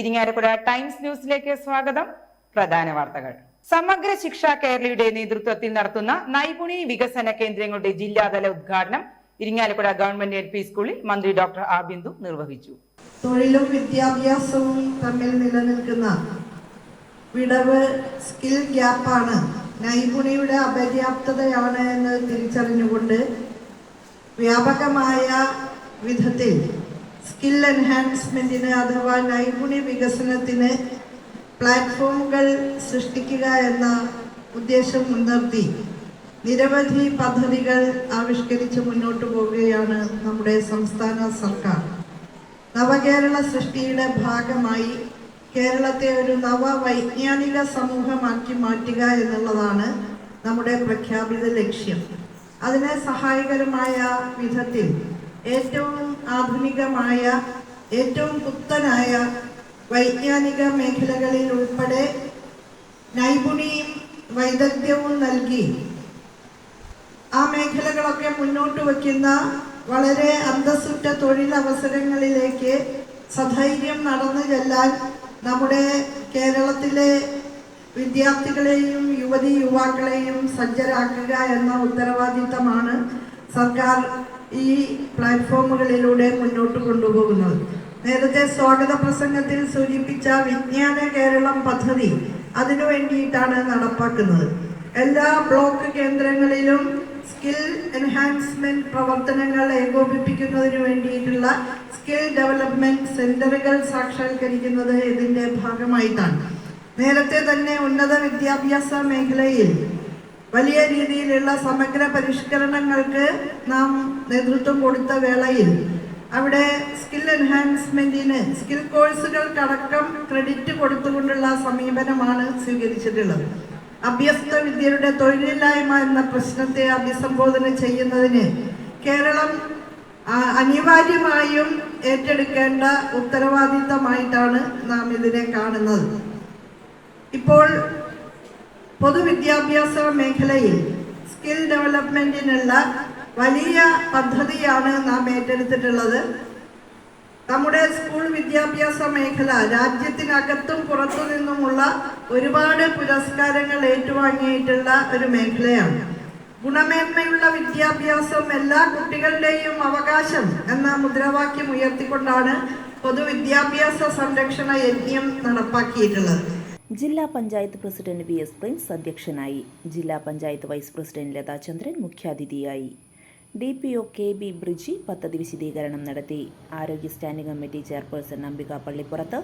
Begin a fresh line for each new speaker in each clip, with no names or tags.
Irinjalakuda times ന്യൂസിലേക്ക് സ്വാഗതം. പ്രധാന വാർത്തകൾ. സമഗ്ര ശിക്ഷ കേരളയുടെ നേതൃത്വത്തിൽ നടത്തുന്ന നൈപുണി വികസന കേന്ദ്രങ്ങളുടെ ജില്ലാതല ഉദ്ഘാടനം ഇരിങ്ങാലക്കുട ഗവൺമെന്റ് എൽ പി സ്കൂളിൽ മന്ത്രി ഡോക്ടർ ആ ബിന്ദു നിർവഹിച്ചു.
തൊഴിലും വിദ്യാഭ്യാസവും തമ്മിൽ നിലനിൽക്കുന്ന വിടവ് സ്കിൽ ഗ്യാപ്പാണ് നൈപുണിയുടെ അപര്യാപ്തതയാണ് എന്ന് തിരിച്ചറിഞ്ഞുകൊണ്ട് വ്യാപകമായ വിധത്തിൽ സ്കിൽ എൻഹാൻസ്മെന്റിന് അഥവാ നൈപുണ്യ വികസനത്തിന് പ്ലാറ്റ്ഫോമുകൾ സൃഷ്ടിക്കുക എന്ന ഉദ്ദേശം മുൻനിർത്തി നിരവധി പദ്ധതികൾ ആവിഷ്കരിച്ച് മുന്നോട്ട് പോവുകയാണ് നമ്മുടെ സംസ്ഥാന സർക്കാർ. നവകേരള സൃഷ്ടിയുടെ ഭാഗമായി കേരളത്തെ ഒരു നവവൈജ്ഞാനിക സമൂഹമാക്കി മാറ്റുക എന്നുള്ളതാണ് നമ്മുടെ പ്രഖ്യാപിത ലക്ഷ്യം. അതിനെ സഹായകരമായ വിധത്തിൽ ഏറ്റവും ആധുനികമായ ഏറ്റവും പുത്തനായ വൈജ്ഞാനിക മേഖലകളിൽ ഉൾപ്പെടെ നൈപുണിയും വൈദഗ്ധ്യവും നൽകി ആ മേഖലകളൊക്കെ മുന്നോട്ട് വയ്ക്കുന്ന വളരെ അന്തസ്സുറ്റ തൊഴിലവസരങ്ങളിലേക്ക് സധൈര്യം നടന്നു ചെല്ലാൻ നമ്മുടെ കേരളത്തിലെ വിദ്യാർത്ഥികളെയും യുവതി യുവാക്കളെയും സജ്ജരാക്കുക എന്ന ഉത്തരവാദിത്തമാണ് സർക്കാർ ഈ പ്ലാറ്റ്ഫോമുകളിലൂടെ മുന്നോട്ട് കൊണ്ടുപോകുന്നത്. നേരത്തെ സ്വാഗത പ്രസംഗത്തിൽ സൂചിപ്പിച്ച വിജ്ഞാന കേരളം പദ്ധതി അതിനു വേണ്ടിയിട്ടാണ് നടപ്പാക്കുന്നത്. എല്ലാ ബ്ലോക്ക് കേന്ദ്രങ്ങളിലും സ്കിൽ എൻഹാൻസ്മെന്റ് പ്രവർത്തനങ്ങൾ ഏകോപിപ്പിക്കുന്നതിന് വേണ്ടിയിട്ടുള്ള സ്കിൽ ഡെവലപ്മെന്റ് സെന്ററുകൾ സാക്ഷാത്കരിക്കുന്നത് ഇതിന്റെ ഭാഗമായിട്ടാണ്. നേരത്തെ തന്നെ ഉന്നത വിദ്യാഭ്യാസ മേഖലയിൽ വലിയ രീതിയിലുള്ള സമഗ്ര പരിഷ്കരണങ്ങൾക്ക് നാം നേതൃത്വം കൊടുത്ത വേളയിൽ അവിടെ സ്കിൽ എൻഹാൻസ്മെന്റിന് സ്കിൽ കോഴ്സുകൾക്കടക്കം ക്രെഡിറ്റ് കൊടുത്തുകൊണ്ടുള്ള സമീപനമാണ് സ്വീകരിച്ചിട്ടുള്ളത്. അഭ്യസ്ത വിദ്യയുടെ തൊഴിലില്ലായ്മ എന്ന പ്രശ്നത്തെ അഭിസംബോധന ചെയ്യുന്നതിന് കേരളം അനിവാര്യമായും ഏറ്റെടുക്കേണ്ട ഉത്തരവാദിത്തമായിട്ടാണ് നാം ഇതിനെ കാണുന്നത്. ഇപ്പോൾ പൊതുവിദ്യാഭ്യാസ മേഖലയിൽ സ്കിൽ ഡെവലപ്മെന്റിനുള്ള വലിയ പദ്ധതിയാണ് നാം ഏറ്റെടുത്തിട്ടുള്ളത്. നമ്മുടെ സ്കൂൾ വിദ്യാഭ്യാസ മേഖല രാജ്യത്തിനകത്തും പുറത്തു നിന്നുമുള്ള ഒരുപാട് പുരസ്കാരങ്ങൾ ഏറ്റുവാങ്ങിയിട്ടുള്ള ഒരു മേഖലയാണ്. ഗുണമേന്മയുള്ള വിദ്യാഭ്യാസം എല്ലാ കുട്ടികളുടെയും അവകാശം എന്ന മുദ്രാവാക്യം ഉയർത്തിക്കൊണ്ടാണ് പൊതുവിദ്യാഭ്യാസ സംരക്ഷണ യജ്ഞം നടപ്പാക്കിയിട്ടുള്ളത്.
ജില്ലാ panchayat president V S Prince അധ്യക്ഷനായി. ജില്ലാ പഞ്ചായത്ത് വൈസ് പ്രസിഡന്റ് ലതാചന്ദ്രൻ മുഖ്യാതിഥിയായി. D P O K B Briji പദ്ധതി വിശദീകരണം നടത്തി. ആരോഗ്യ standing committee chairperson Ambika Pallippurath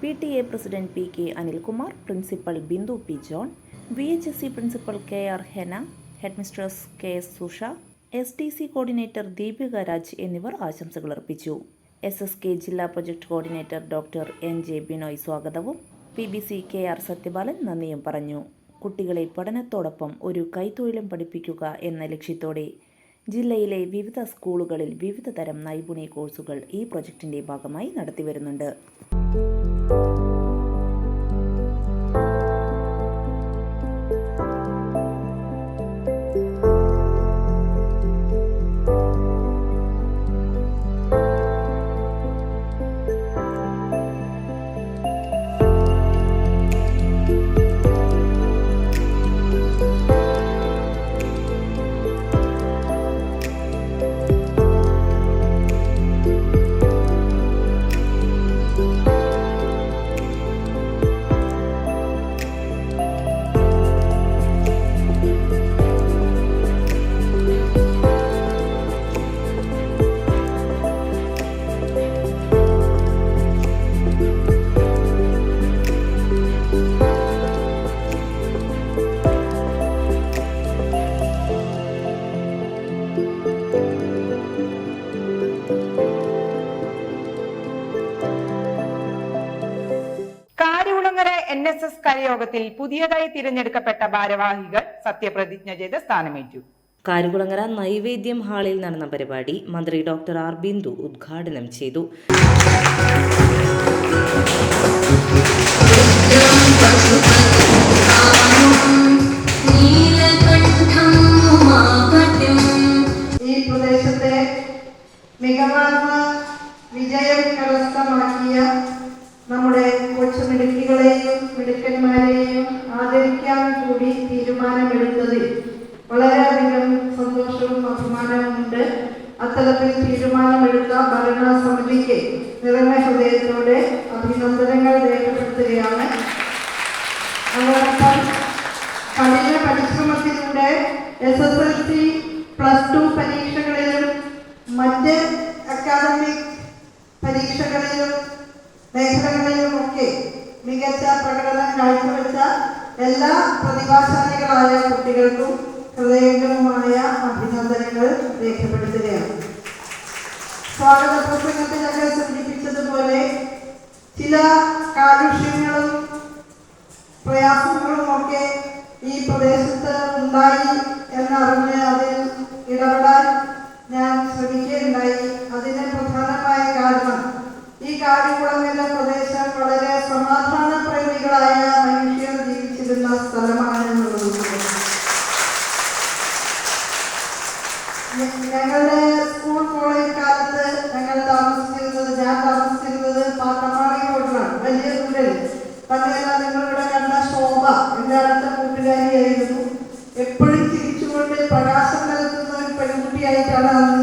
P T A president P K Anilkumar principal Bindu P John V H S C principal K R Hena headmistress K S Susha S T C coordinator Deepika Raj എന്നിവർ ആശംസകൾ അർപ്പിച്ചു. S S K ജില്ലാ project coordinator doctor N J Binoy സ്വാഗതവും P B C K R Sathyabalan നന്ദിയും പറഞ്ഞു. കുട്ടികളെ പഠനത്തോടൊപ്പം ഒരു കൈത്തൊഴിലും പഠിപ്പിക്കുക എന്ന ലക്ഷ്യത്തോടെ ജില്ലയിലെ വിവിധ സ്കൂളുകളിൽ വിവിധ തരം നൈപുണ്യ കോഴ്സുകൾ ഈ പ്രൊജക്ടിന്റെ ഭാഗമായി നടത്തിവരുന്നുണ്ട്.
എസ് പുതിയതായി തിരഞ്ഞെടുക്കപ്പെട്ട ഭാരവാഹികൾ സത്യപ്രതിജ്ഞ ചെയ്ത് സ്ഥാനമേറ്റു.
കാരുകുളങ്ങര നൈവേദ്യം ഹാളിൽ നടന്ന പരിപാടി മന്ത്രി ഡോക്ടർ ആർ ബിന്ദു ഉദ്ഘാടനം ചെയ്തു.
ഈ പ്രദേശത്തെ മികവാർന്ന വിജയം കരസ്ഥമാക്കിയ നമ്മുടെ കൊച്ചു മിടുക്കികളെയും മിടുക്കന്മാരെയും ആദരിക്കാൻ കൂടി തീരുമാനമെടുത്തതിൽ വളരെയധികം സന്തോഷവും അഭിമാനവുമുണ്ട് അത്തരത്തിൽ തീരുമാനമെടുത്ത ഭരണസമിതിക്ക് നിറഞ്ഞ ഹൃദയത്തോടെ അഭിനന്ദനങ്ങൾ രേഖപ്പെടുത്തുകയാണ്. അതോടൊപ്പം കഠിന പരിശ്രമത്തിലൂടെ S S L C plus two പരീക്ഷകളിലും മറ്റ് അക്കാദമിക് പരീക്ഷകളിലും മേഖലകളിലുമൊക്കെ മികച്ച പ്രകടനം കാഴ്ചവെച്ച എല്ലാ പ്രതിഭാശാലികളായ കുട്ടികൾക്കും ഹൃദയംഗമായ അഭിനന്ദനങ്ങൾ രേഖപ്പെടുത്തുകയാണ്. സ്വാഗത പ്രസംഗത്തിലൊക്കെ സൂചിപ്പിച്ചതുപോലെ ചില കാലുഷ്യങ്ങളും പ്രയാസങ്ങളും ഒക്കെ ഈ പ്രദേശത്ത് ഉണ്ടായി എന്നറിഞ്ഞ് അതിൽ ഇടപെടാൻ ഞാൻ ശ്രമിക്കുകയുണ്ടായി. അതിന് പ്രധാനമായ കാരണം ഈ കാടിക്കുളം preparado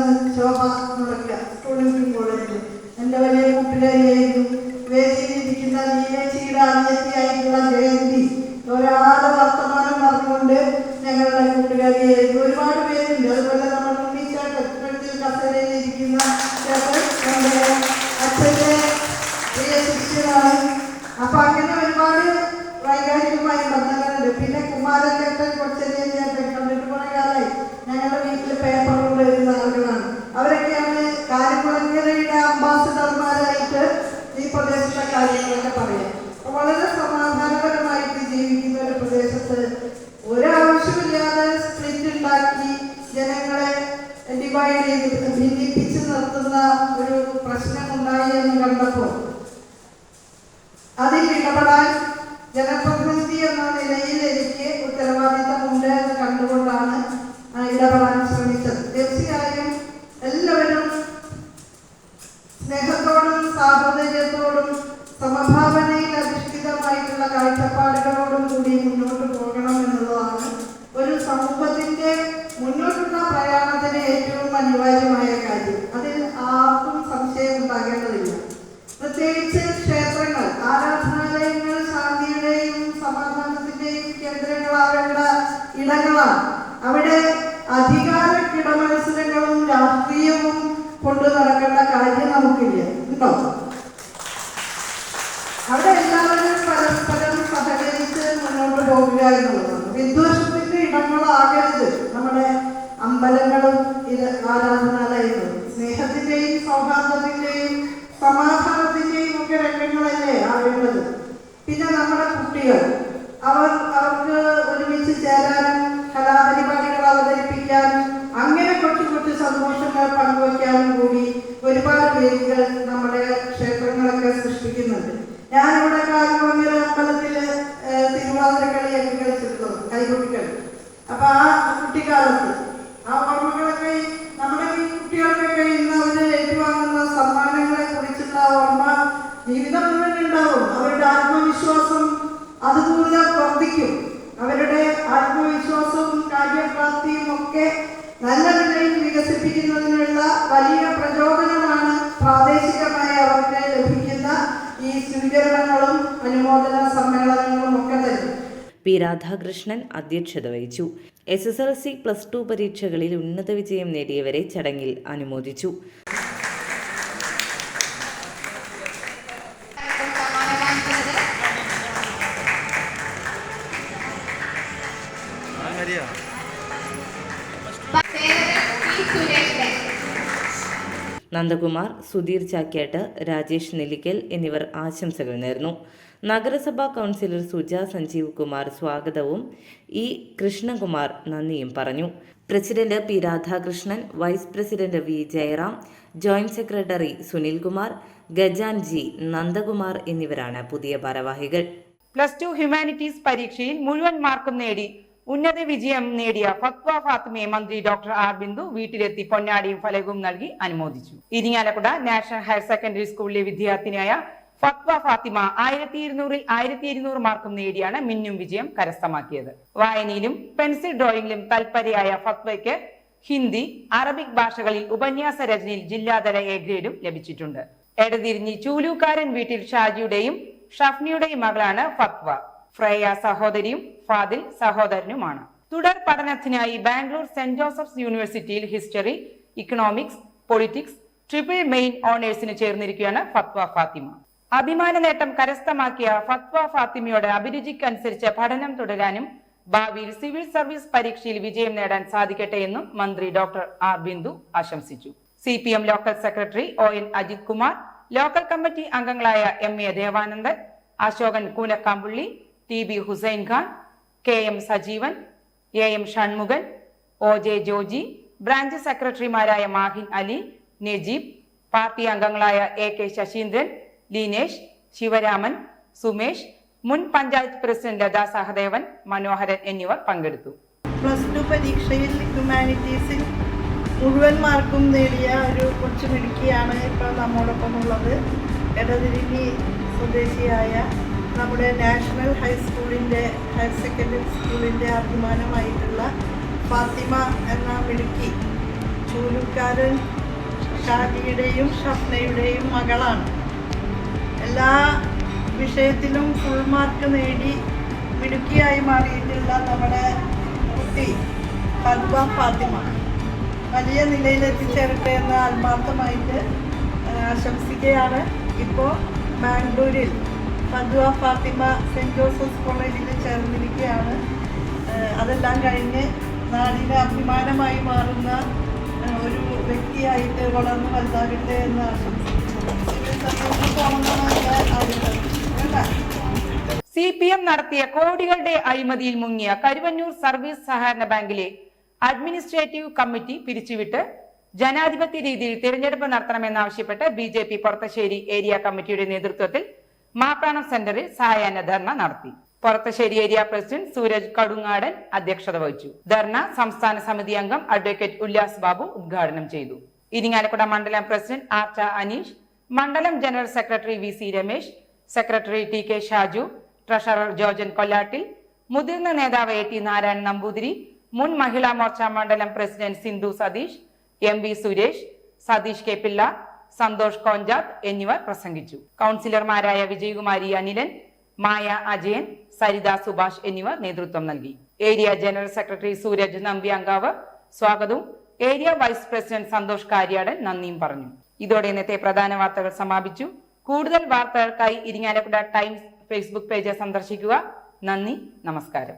ഇടങ്ങളാണ് അവിടെ അധികാര കിടമത്സരങ്ങളും രാഷ്ട്രീയവും കൊണ്ടു നടക്കേണ്ട കാര്യം നമുക്കില്ല. ഉണ്ടോ അവിടെ എല്ലാവരും പരസ്പരം സഹകരിച്ച് മുന്നോട്ട് പോകുക എന്നുള്ളതാണ് വിദ്വേഷത്തിന്റെ ഇടങ്ങളാകരുത്. നമ്മുടെ അമ്പലങ്ങളും ഇത് ആരാധനാലയങ്ങളും. സ്നേഹത്തിന്റെയും സൗഹാർദ്ദത്തിന്റെയും വർദ്ധിക്കും അവരുടെ ആത്മവിശ്വാസവും കാര്യപ്രാപ്തിയും ഒക്കെ നല്ല നിലയിൽ വികസിപ്പിക്കുന്നതിനുള്ള വലിയ പ്രചോദനമാണ് പ്രാദേശികമായി അവർക്ക് ലഭിക്കുന്ന ഈ സ്വീകരണങ്ങളും അനുമോദന സമ്മേളനങ്ങളും ഒക്കെ തന്നെ.
പി രാധാകൃഷ്ണൻ അധ്യക്ഷത വഹിച്ചു. S S L C plus two പരീക്ഷകളിൽ ഉന്നത വിജയം നേടിയവരെ ചടങ്ങിൽ അനുമോദിച്ചു. നന്ദകുമാർ സുധീർ ചാക്യാട്ട് രാജേഷ് നെല്ലിക്കൽ എന്നിവർ ആശംസകൾ നേർന്നു. നഗരസഭാ കൗൺസിലർ സുജ സഞ്ജീവ് കുമാർ സ്വാഗതവും ഇ കൃഷ്ണകുമാർ നന്ദിയും പറഞ്ഞു. President P Radhakrishnan vice president V Jayaram joint secretary Sunilkumar Gajan G Nandakumar എന്നിവരാണ് പുതിയ ഭാരവാഹികൾ.
പ്ലസ് ടു ഹ്യൂമാനിറ്റീസ് പരീക്ഷയിൽ മുഴുവൻ മാർക്കും നേടി ഉന്നത വിജയം നേടിയ ഫത്വ ഫാത്തിമയെ മന്ത്രി ഡോക്ടർ ആർ ബിന്ദു വീട്ടിലെത്തി പൊന്നാടിയും ഫലകവും നൽകി അനുമോദിച്ചു. ഇരിങ്ങാലക്കുട നാഷണൽ ഹയർ സെക്കൻഡറി സ്കൂളിലെ വിദ്യാർത്ഥിനിയായ ഫത്വ ഫാത്തിമ ആയിരത്തി ഇരുന്നൂറിൽ ആയിരത്തി ഇരുന്നൂറ് മാർക്കും നേടിയാണ് മിന്നും വിജയം കരസ്ഥമാക്കിയത്. വായനയിലും പെൻസിൽ ഡ്രോയിങ്ങിലും തൽപരയായ ഫത്വയ്ക്ക് ഹിന്ദി അറബിക് ഭാഷകളിൽ ഉപന്യാസ രചനയിൽ ജില്ലാതല എ ഗ്രേഡും ലഭിച്ചിട്ടുണ്ട്. എടതിരിഞ്ഞി ചൂലൂക്കാരൻ വീട്ടിൽ ഷാജിയുടെയും ഷഫ്നിയുടെയും മകളാണ് ഫത്വ. ഫ്രയ സഹോദരിയും ഫാദിൽ സഹോദരനുമാണ്. തുടർ പഠനത്തിനായി ബാംഗ്ലൂർ സെന്റ് ജോസഫ്സ് യൂണിവേഴ്സിറ്റിയിൽ history economics politics triple main ഓണേഴ്സിന് ചേർന്നിരിക്കുകയാണ് ഫത്വ ഫാത്തിമ. അഭിമാന നേട്ടം കരസ്ഥമാക്കിയ ഫത്വ ഫാത്തിമയുടെ അഭിരുചിക്കനുസരിച്ച് പഠനം തുടരാനും ഭാവിയിൽ സിവിൽ സർവീസ് പരീക്ഷയിൽ വിജയം നേടാൻ സാധിക്കട്ടെ എന്നും മന്ത്രി ഡോക്ടർ ആർ ബിന്ദു ആശംസിച്ചു. C P M local secretary O N Ajith Kumar local committee അംഗങ്ങളായ M A Devanandan Ashokan Koonakkampulli T B Hussain Khan K M Sajeevan A M Shanmukhan O J Joji branch സെക്രട്ടറിമാരായ Mahin Ali Najeeb party അംഗങ്ങളായ A K Saseendran Leenesh Sivaraman Sumesh മുൻ panchayat president Latha Sahadevan Manoharan എന്നിവർ പങ്കെടുത്തു.
Plus two പരീക്ഷയിൽ ഹ്യൂമാനിറ്റീസിൽ മുഴുവൻ മാർക്കും നേടിയ ഒരു കൊച്ചു മിടുക്കിയാണ് ഇപ്പോൾ നമ്മോടൊപ്പം ഉള്ളത് ഇടതിരി സ്വദേശിയായ നമ്മുടെ നാഷണൽ ഹൈസ്കൂളിന്റെ ഹയർ സെക്കൻഡറി സ്കൂളിന്റെ അഭിമാനമായിട്ടുള്ള ഫാത്തിമ എന്ന മിടുക്കി ചൂലുക്കാരൻ ഷാജിയുടെയും ഷഫ്നയുടെയും മകളാണ്. എല്ലാ വിഷയത്തിലും ഫുൾ മാർക്ക് നേടി മിടുക്കിയായി മാറിയിട്ടുള്ള നമ്മുടെ കുട്ടി ഫത്വ ഫാത്തിമ. വലിയ നിലയിൽ എത്തിച്ചേരട്ടെ എന്ന് ആത്മാർത്ഥമായിട്ട് ആശംസിക്കുകയാണ്. ഇപ്പോൾ ബാംഗ്ലൂരിൽ ഫത്വ ഫാത്തിമ സെന്റ് ജോസഫ്സ് കോളേജിൽ ചേർന്നിരിക്കുകയാണ് അതെല്ലാം കഴിഞ്ഞ് നാടിന് അഭിമാനമായി മാറുന്ന ഒരു വ്യക്തിയായിട്ട് വളർന്നു വലുതാകട്ടെ എന്ന് ആശംസിക്കുന്നു.
സി പി എം നടത്തിയ കോടികളുടെ അഴിമതിയിൽ മുങ്ങിയ കരുവന്നൂർ സർവീസ് സഹകരണ ബാങ്കിലെ അഡ്മിനിസ്ട്രേറ്റീവ് കമ്മിറ്റി പിരിച്ചുവിട്ട് ജനാധിപത്യ രീതിയിൽ തിരഞ്ഞെടുപ്പ് നടത്തണമെന്നാവശ്യപ്പെട്ട് B J P Porathissery area കമ്മിറ്റിയുടെ നേതൃത്വത്തിൽ മാപ്രാണം സെന്ററിൽ സായാഹ്ന ധർണ നടത്തി. പൊറത്തശ്ശേരി ഏരിയ പ്രസിഡന്റ് സൂരജ് കടുങ്ങാടൻ അധ്യക്ഷത വഹിച്ചു. ധർണ സംസ്ഥാന സമിതി അംഗം അഡ്വക്കേറ്റ് ഉല്ലാസ് ബാബു ഉദ്ഘാടനം ചെയ്തു. ഇരിങ്ങാലക്കുട മണ്ഡലം പ്രസിഡന്റ് ആർച്ച അനീഷ് മണ്ഡലം general secretary V C Ramesh secretary T K Shaju treasurer Jorjan Kollattil മുതിർന്ന നേതാവ് എ ടി നാരായണൻ നമ്പൂതിരി മുൻ മഹിളാ മോർച്ച മണ്ഡലം president Sindhu Satheesh M V Suresh Satheesh K Pillai Santhosh Konchath എന്നിവർ പ്രസംഗിച്ചു. കൗൺസിലർമാരായ വിജയകുമാരി അനിലൻ മായ അജയൻ സരിത സുഭാഷ് എന്നിവർ നേതൃത്വം നൽകി. Area general secretary Sooraj Nambyankavu സ്വാഗതവും. Area vice president Santhosh Kariyadan നന്ദിയും പറഞ്ഞു. ഇതോടെ ഇന്നത്തെ പ്രധാന വാർത്തകൾ സമാപിച്ചു. കൂടുതൽ വാർത്തകൾക്കായി ഇരിങ്ങാലക്കുട ടൈംസ് ഫേസ്ബുക്ക് പേജ് സന്ദർശിക്കുക. നന്ദി നമസ്കാരം.